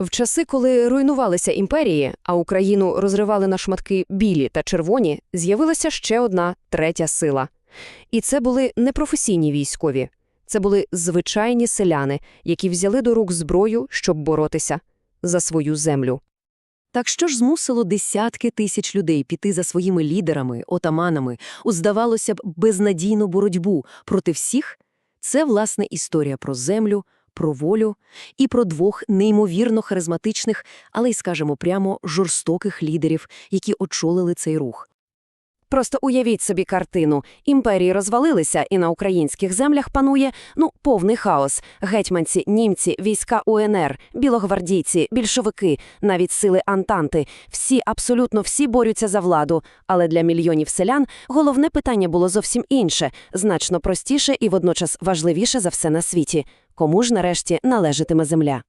В часи, коли руйнувалися імперії, а Україну розривали на шматки білі та червоні, з'явилася ще одна третя сила. І це були не професійні військові. Це були звичайні селяни, які взяли до рук зброю, щоб боротися за свою землю. Так що ж змусило десятки тисяч людей піти за своїми лідерами, отаманами, у, здавалося б, безнадійну боротьбу проти всіх? Це, власне, історія про землю, про волю і про двох неймовірно харизматичних, але й, скажемо прямо, жорстоких лідерів, які очолили цей рух. Просто уявіть собі картину. Імперії розвалилися, і на українських землях панує, ну, повний хаос. Гетьманці, німці, війська УНР, білогвардійці, більшовики, навіть сили Антанти. Всі, абсолютно всі борються за владу. Але для мільйонів селян головне питання було зовсім інше, значно простіше і водночас важливіше за все на світі. Кому ж нарешті належатиме земля?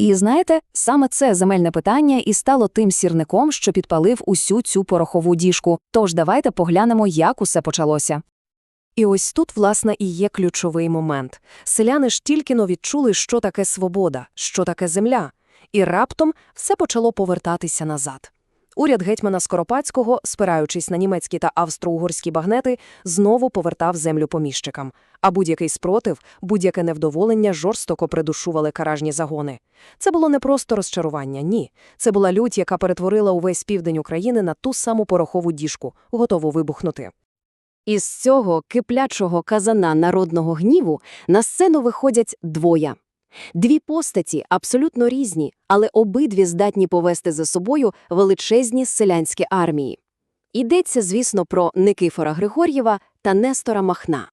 І знаєте, саме це земельне питання і стало тим сірником, що підпалив усю цю порохову діжку. Тож давайте поглянемо, як усе почалося. І ось тут, власне, і є ключовий момент. Селяни ж тільки-но відчули, що таке свобода, що таке земля. І раптом все почало повертатися назад. Уряд гетьмана Скоропадського, спираючись на німецькі та австро-угорські багнети, знову повертав землю поміщикам. А будь-який спротив, будь-яке невдоволення жорстоко придушували каражні загони. Це було не просто розчарування, ні. Це була лють, яка перетворила увесь південь України на ту саму порохову діжку, готову вибухнути. Із цього киплячого казана народного гніву на сцену виходять двоє. Дві постаті абсолютно різні, але обидві здатні повести за собою величезні селянські армії. Йдеться, звісно, про Никифора Григор'єва та Нестора Махна.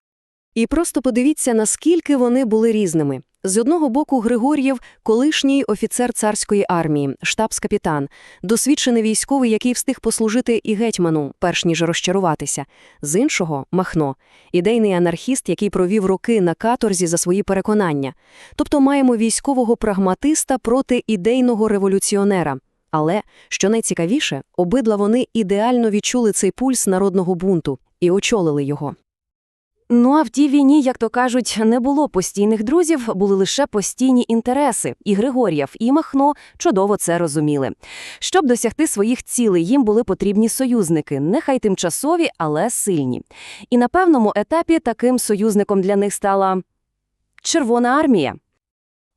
І просто подивіться, наскільки вони були різними. З одного боку Григор'єв – колишній офіцер царської армії, штабс-капітан, досвідчений військовий, який встиг послужити і гетьману, перш ніж розчаруватися. З іншого – Махно – ідейний анархіст, який провів роки на каторзі за свої переконання. Тобто маємо військового прагматиста проти ідейного революціонера. Але, що найцікавіше, обидва вони ідеально відчули цей пульс народного бунту і очолили його. Ну а в тій війні, як то кажуть, не було постійних друзів, були лише постійні інтереси. І Григор'єв, і Махно чудово це розуміли. Щоб досягти своїх цілей, їм були потрібні союзники, нехай тимчасові, але сильні. І на певному етапі таким союзником для них стала Червона армія.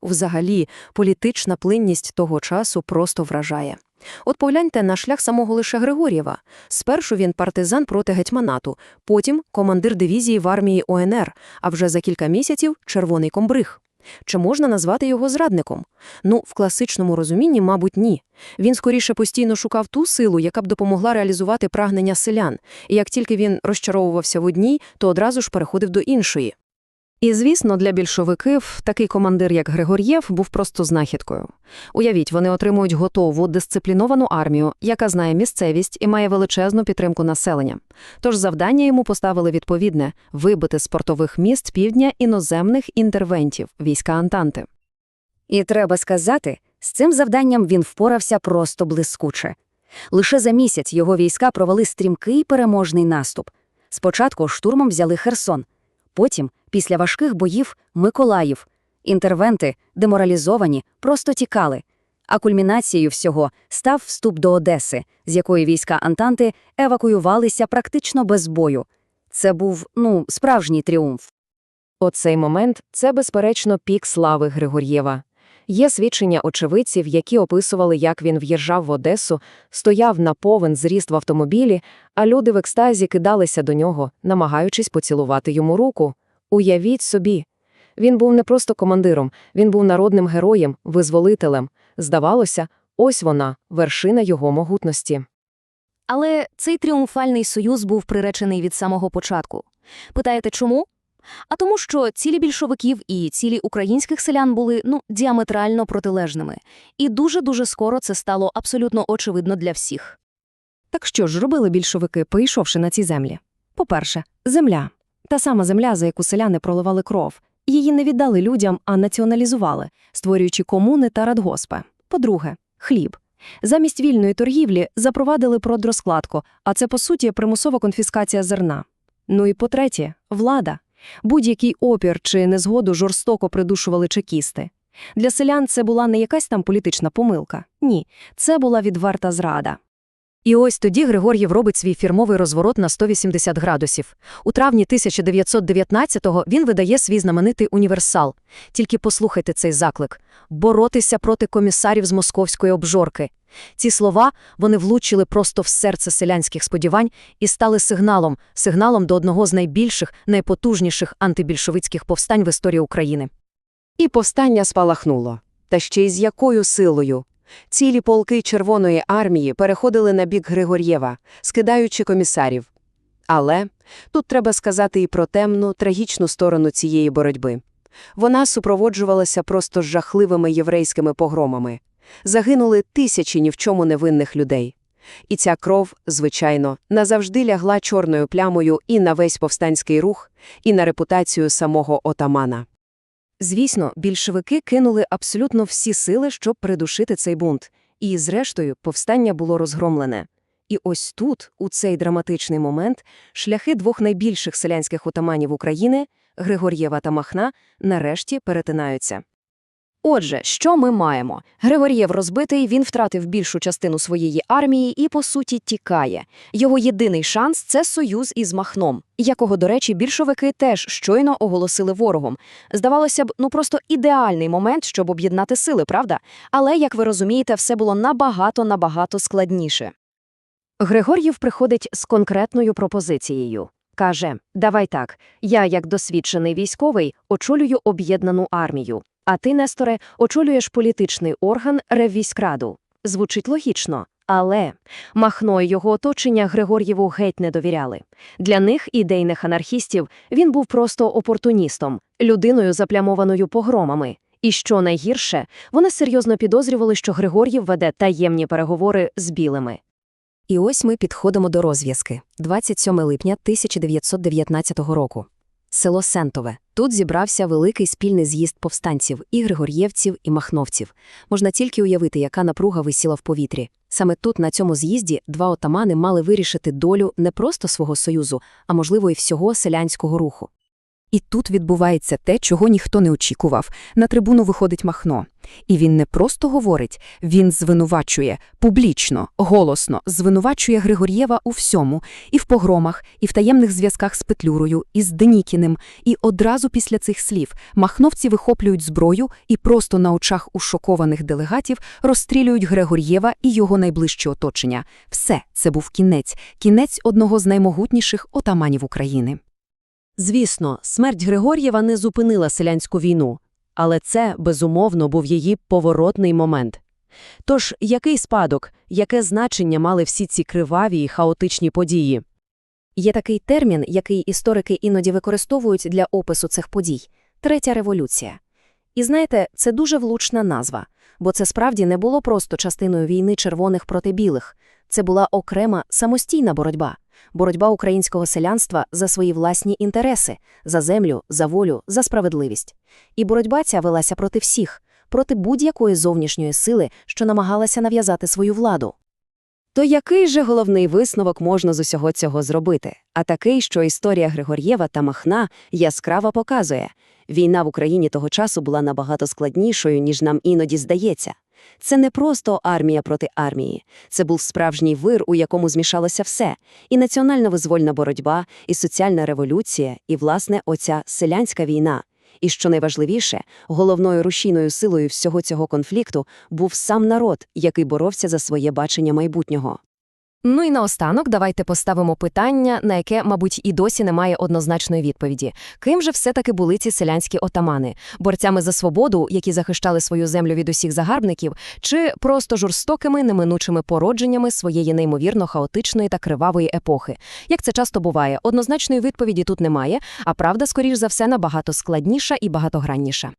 Взагалі, політична плинність того часу просто вражає. От погляньте на шлях самого лише Григор'єва. Спершу він партизан проти гетьманату, потім командир дивізії в армії ОНР, а вже за кілька місяців – червоний комбриг. Чи можна назвати його зрадником? Ну, в класичному розумінні, мабуть, ні. Він скоріше постійно шукав ту силу, яка б допомогла реалізувати прагнення селян, і як тільки він розчаровувався в одній, то одразу ж переходив до іншої. І, звісно, для більшовиків такий командир, як Григор'єв, був просто знахідкою. Уявіть, вони отримують готову, дисципліновану армію, яка знає місцевість і має величезну підтримку населення. Тож завдання йому поставили відповідне – вибити з портових міст півдня іноземних інтервентів, війська Антанти. І треба сказати, з цим завданням він впорався просто блискуче. Лише за місяць його війська провели стрімкий переможний наступ. Спочатку штурмом взяли Херсон, потім, після важких боїв, Миколаїв. Інтервенти, деморалізовані, просто тікали. А кульмінацією всього став вступ до Одеси, з якої війська Антанти евакуювалися практично без бою. Це був, ну, справжній тріумф. Оцей момент – це, безперечно, пік слави Григор'єва. Є свідчення очевидців, які описували, як він в'їжджав в Одесу, стояв на повен зріст в автомобілі, а люди в екстазі кидалися до нього, намагаючись поцілувати йому руку. Уявіть собі. Він був не просто командиром, він був народним героєм, визволителем. Здавалося, ось вона, вершина його могутності. Але цей тріумфальний союз був приречений від самого початку. Питаєте, чому? А тому, що цілі більшовиків і цілі українських селян були ну діаметрально протилежними, і дуже-дуже скоро це стало абсолютно очевидно для всіх. Так що ж робили більшовики, поїшовши на ці землі? По-перше, земля. Та сама земля, за яку селяни проливали кров. Її не віддали людям, а націоналізували, створюючи комуни та радгоспи. По-друге, хліб. Замість вільної торгівлі запровадили продрозкладку, а це, по суті, примусова конфіскація зерна. Ну і по-третє, влада. Будь-який опір чи незгоду жорстоко придушували чекісти. Для селян це була не якась там політична помилка. Ні, це була відверта зрада. І ось тоді Григор'єв робить свій фірмовий розворот на 180 градусів. У травні 1919-го він видає свій знаменитий універсал. Тільки послухайте цей заклик – боротися проти комісарів з московської обжорки. Ці слова вони влучили просто в серце селянських сподівань і стали сигналом, сигналом до одного з найбільших, найпотужніших антибільшовицьких повстань в історії України. І повстання спалахнуло. Та ще й з якою силою? Цілі полки Червоної армії переходили на бік Григор'єва, скидаючи комісарів. Але тут треба сказати і про темну, трагічну сторону цієї боротьби. Вона супроводжувалася просто жахливими єврейськими погромами. Загинули тисячі ні в чому невинних людей. І ця кров, звичайно, назавжди лягла чорною плямою і на весь повстанський рух, і на репутацію самого отамана. Звісно, більшовики кинули абсолютно всі сили, щоб придушити цей бунт. І, зрештою, повстання було розгромлене. І ось тут, у цей драматичний момент, шляхи двох найбільших селянських отаманів України, Григор'єва та Махна, нарешті перетинаються. Отже, що ми маємо? Григор'єв розбитий, він втратив більшу частину своєї армії і, по суті, тікає. Його єдиний шанс – це союз із Махном, якого, до речі, більшовики теж щойно оголосили ворогом. Здавалося б, ну просто ідеальний момент, щоб об'єднати сили, правда? Але, як ви розумієте, все було набагато-набагато складніше. Григор'єв приходить з конкретною пропозицією. Каже, давай так, я, як досвідчений військовий, очолюю об'єднану армію, а ти, Несторе, очолюєш політичний орган Реввійськраду. Звучить логічно. Але Махно і його оточення Григор'єву геть не довіряли. Для них, ідейних анархістів, він був просто опортуністом, людиною, заплямованою погромами. І що найгірше, вони серйозно підозрювали, що Григор'єв веде таємні переговори з білими. І ось ми підходимо до розв'язки. 27 липня 1919 року. Село Сентове. Тут зібрався великий спільний з'їзд повстанців і григор'євців, і махновців. Можна тільки уявити, яка напруга висіла в повітрі. Саме тут, на цьому з'їзді, два отамани мали вирішити долю не просто свого союзу, а можливо і всього селянського руху. І тут відбувається те, чого ніхто не очікував. На трибуну виходить Махно. І він не просто говорить, він звинувачує, публічно, голосно, звинувачує Григор'єва у всьому, і в погромах, і в таємних зв'язках з Петлюрою, і з Денікіним. І одразу після цих слів махновці вихоплюють зброю і просто на очах у шокованих делегатів розстрілюють Григор'єва і його найближче оточення. Все, це був кінець, кінець одного з наймогутніших отаманів України. Звісно, смерть Григор'єва не зупинила селянську війну, але це, безумовно, був її поворотний момент. Тож, який спадок, яке значення мали всі ці криваві й хаотичні події? Є такий термін, який історики іноді використовують для опису цих подій – третя революція. І знаєте, це дуже влучна назва, бо це справді не було просто частиною війни червоних проти білих. Це була окрема самостійна боротьба. Боротьба українського селянства за свої власні інтереси, за землю, за волю, за справедливість. І боротьба ця велася проти всіх, проти будь-якої зовнішньої сили, що намагалася нав'язати свою владу. То який же головний висновок можна з усього цього зробити? А такий, що історія Григор'єва та Махна яскраво показує. Війна в Україні того часу була набагато складнішою, ніж нам іноді здається. Це не просто армія проти армії. Це був справжній вир, у якому змішалося все – і національна визвольна боротьба, і соціальна революція, і, власне, оця селянська війна. І що найважливіше, головною рушійною силою всього цього конфлікту був сам народ, який боровся за своє бачення майбутнього. Ну і наостанок давайте поставимо питання, на яке, мабуть, і досі немає однозначної відповіді. Ким же все-таки були ці селянські отамани? Борцями за свободу, які захищали свою землю від усіх загарбників, чи просто жорстокими неминучими породженнями своєї неймовірно хаотичної та кривавої епохи? Як це часто буває, однозначної відповіді тут немає, а правда, скоріш за все, набагато складніша і багатогранніша.